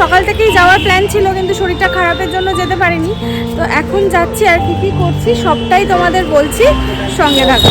সকাল থেকেই যাওয়ার প্ল্যান ছিল, কিন্তু শরীরটা খারাপের জন্য যেতে পারিনি। তো এখন যাচ্ছি আর কি কি করছি, সবটাই তোমাদের বলছি, সঙ্গে থাকো।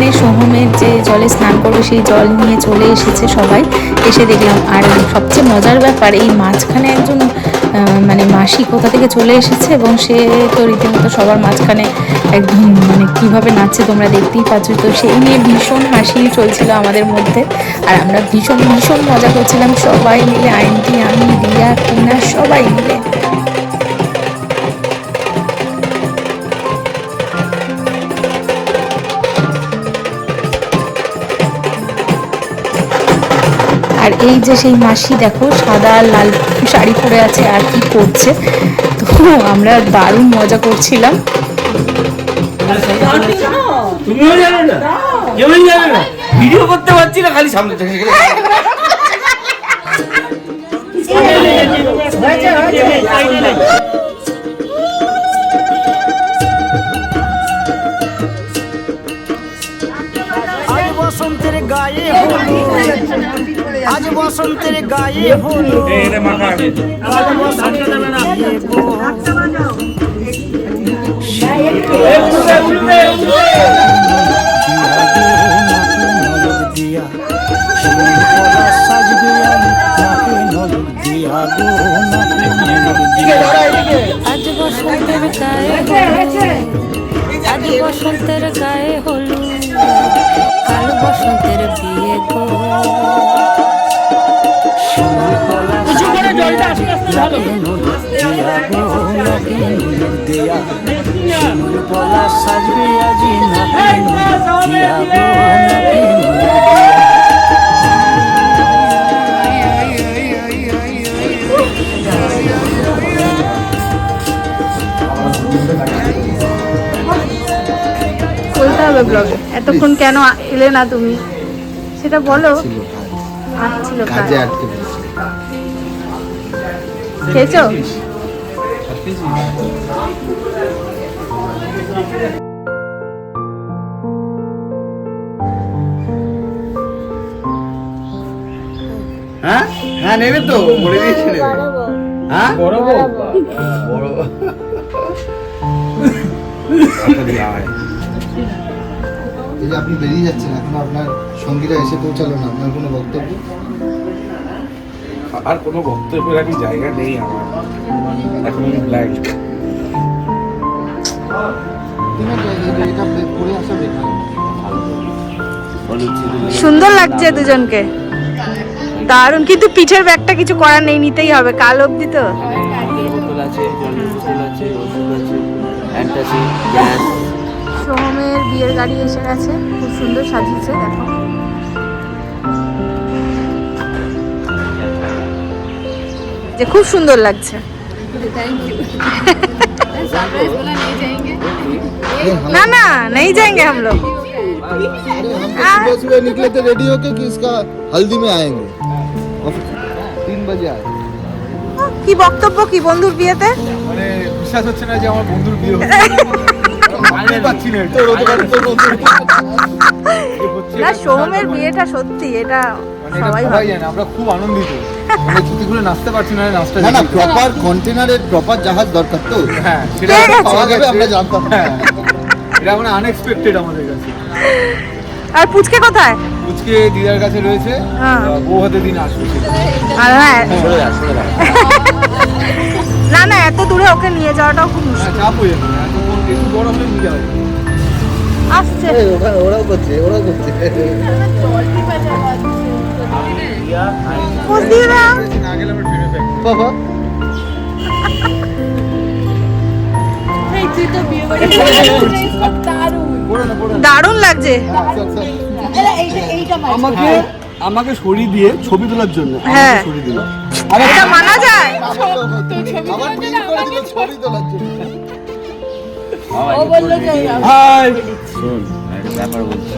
এখানে সোহমের যে জলে স্নান করবে, সেই জল নিয়ে চলে এসেছে সবাই। এসে দেখলাম, আর সবচেয়ে মজার ব্যাপার, এই মাঝখানে একজন মানে মাসি কোথা থেকে চলে এসেছে এবং সে তো রীতিমতো সবার মাঝখানে একদম মানে কীভাবে নাচছে তোমরা দেখতেই পাচ্ছ। তো সেই নিয়ে ভীষণ হাসি চলছিল আমাদের মধ্যে। আর আমরা ভীষণ ভীষণ মজা করছিলাম। সবাই মিলে আইনটি আমি রিয়া টিনা সবাই মিলে। আর এই যে সেই মাসি দেখো সাদা আর লাল শাড়ি পরে আছে আর কি করছে তো আমরা দারুণ মজা করছিলাম। তুমিও জানো না? কেউই জানে না? ভিডিও করতে পারছি না খালি সামনে থেকে। বসন্তের গায়ে হলো আজ বসন্তের গায়ে হলো আজ বসন্তের গায়ে দিয়া সাজবে আমি নাকে নলক দিয়া গো আজ বসন্তের গায়ে আজ বসন্তের গায়ে হলু কাল বসন্তের বিয়ে গো। পলা সাজবে আজি বলতে হবে ব্লগে। এতক্ষণ কেন এলে না তুমি? সেটা বলো। আসছিল কাজে আটকে খেয়েছো? হ্যাঁ? হ্যাঁ নেবে তো বলে দিয়েছে নেবে। হ্যাঁ? বড় বড় আপনি বেরিয়ে যাচ্ছেন এখন আপনার সঙ্গীরা এসে পৌঁছালো না আপনার কোনো বক্তব্য? আর কোনো বক্তব্যের আমি জায়গা নেই আমার। এখন ব্ল্যাঙ্ক আসা বেকার সুন্দর লাগছে দুজনকে। দারুণ কিন্তু পিঠের ব্যাগটা কিছু করার নেই নিতেই হবে কাল অবধি তো। সোহমের বিয়ের গাড়ি এসে গেছে খুব সুন্দর সাজিয়েছে দেখো। যে খুব সুন্দর লাগছে। না না নেই जाएंगे हम লোক। सुबह सुबह निकले थे रेडी होके कि इसका हल्दी में आएंगे। কি বক্তব্য কি বন্ধুর বিয়েতে? মানে বিশ্বাস হচ্ছে না যে আমার বন্ধুর বিয়ে হচ্ছে। না সৌমের বিয়েটা সত্যি এটা সবাই জানে আমরা খুব আনন্দিত। মানে ছুটি করে নাচতে পারছি না নাচটা না না প্রপার কন্টেনারের প্রপার জাহাজ দরকার তো। হ্যাঁ সেটা পেয়ে আমরা গেছে। পাওয়া যাবে আমরা জানতাম। হ্যাঁ। এটা মানে আনএক্সপেক্টেড আমাদের কাছে। আর পুচকে কোথায়? আজকে দিদার কাছে রয়েছে হ্যাঁ। আহ, হাতে দিন আসবে আর হ্যাঁ। না না এত দূরে ওকে নিয়ে যাওয়াটাও খুব মুশকিল। হ্যাঁ চাপ হয়ে যাবে একটু বড় হলে নিয়ে যাবে। আসছে। ওরাও করছে ওরাও করছে। পোজ দিয়ে দাও না গেলে আমরা ট্রেনে প্যাক বাবা দারুণ লাগছে। আমাকে আমাকে সরিয়ে দিয়ে ছবি তোলার জন্য হ্যাঁ। সরিয়ে দিল। এটা মানা যায়? হাই। শোন একটা ব্যাপার বলছি।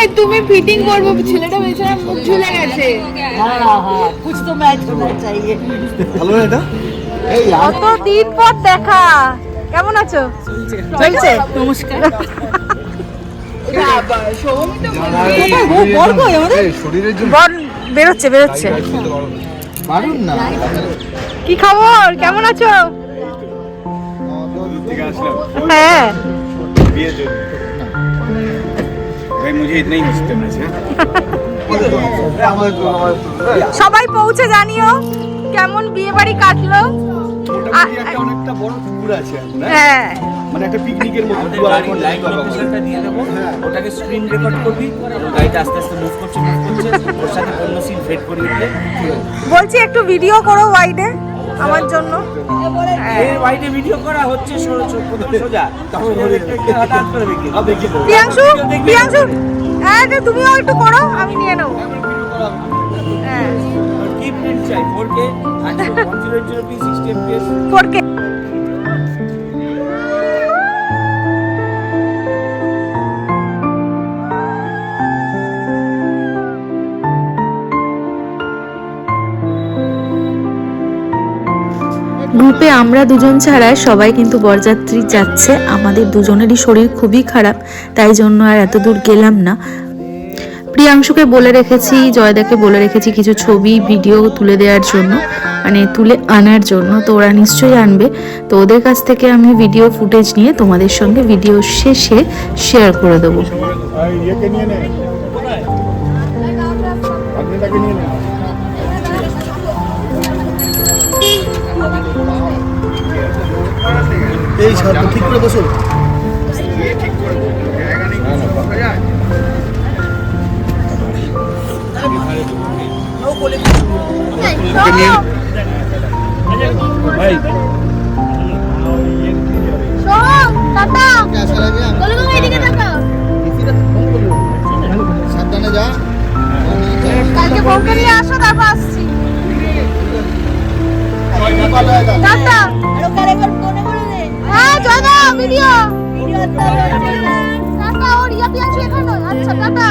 এই তুমি ফিটিং করব ছেলেটা বেচারা মুখ ঝুলে গেছে। ভালো না এটা এই আর কত দিন পর দেখা। কেমন আছো? চলছে। বর বেরোচ্ছে বেরোচ্ছে। মারুন না কি খবর? কেমন আছো? হ্যাঁ। ভাই মুঝে ইতনা ही मिस करना है আমাদের তো আমাদের তো সবাই পৌঁছে জানিও কেমন বিয়ে বাড়ি কাটলো আ- একটা অনেকটা বড় পুকুর আছে না? হ্যাঁ মানে একটা পিকনিকের মতো আমাদের পুকুর গাড়ির লাইভ লোকেশনটা দিয়ে দেবো ওটাকে স্ক্রিন রেকর্ড করবি এবং গাড়িটা আস্তে আস্তে মুভ করছে মুভ করছে ওর সাথে অন্য সিন ফেড করিয়ে দিলে বলছি একটু ভিডিও করো ওয়াইডে আমার জন্য। এর বাইরে ভিডিও করা হচ্ছে সোজা। তখন প্রিয়াংশু প্রিয়াংশু হ্যাঁ তুমিও একটু করো আমি নিয়ে নেব। হ্যাঁ। কি প্রিন্ট চাই? 4K আচ্ছা 1080p 60 fps ফোরকে গ্রুপে আমরা দুজন ছাড়া সবাই কিন্তু বরযাত্রী যাচ্ছে। আমাদের দুজনেরই শরীর খুবই খারাপ, তাই জন্য আর এত দূর গেলাম না। প্রিয়াংশুকে বলে রেখেছি, জয়দাকে বলে রেখেছি কিছু ছবি, ভিডিও তুলে দেওয়ার জন্য মানে তুলে আনার জন্য, তো ওরা নিশ্চয়ই আনবে। তো ওদের কাছ থেকে আমি ভিডিও ফুটেজ নিয়ে তোমাদের সঙ্গে ভিডিও শেষে শেয়ার করে দেবো। ঠিক করে বসুন। সাবধানে যা কালকে ফোন করিয়ে আসো তারপর আসছি। টাটা। ভিডিও টাটা ওর ইয়া পিয়াংশু এখানে। আচ্ছা টাটা।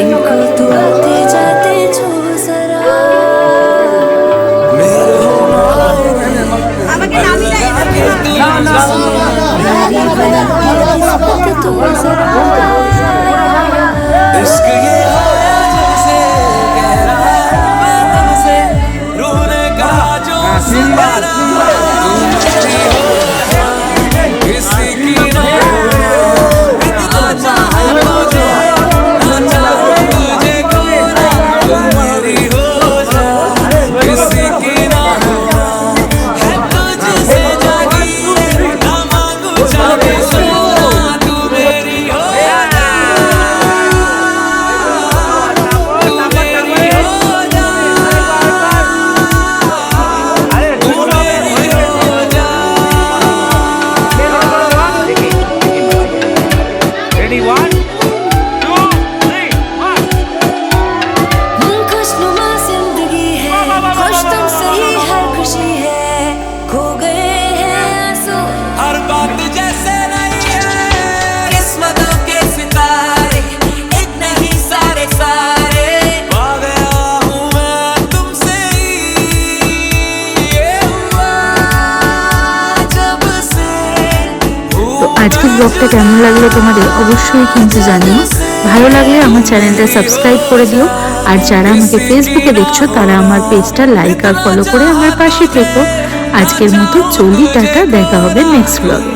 इनको तो आते जाते छो जरा मेरे हो আমাকে নামি লাগে না না না anyone? আজকের ব্লগটা কেমন লাগল তোমাদের অবশ্যই কিন্তু জানিও। ভালো লাগলে আমার চ্যানেলটা সাবস্ক্রাইব করে দিও। আর যারা আমাকে ফেসবুকে দেখছ, তারা আমার পেজটা লাইক আর ফলো করে আমার পাশে থেকো। আজকের মতো চলি, টাটা, দেখা হবে নেক্সট ব্লগে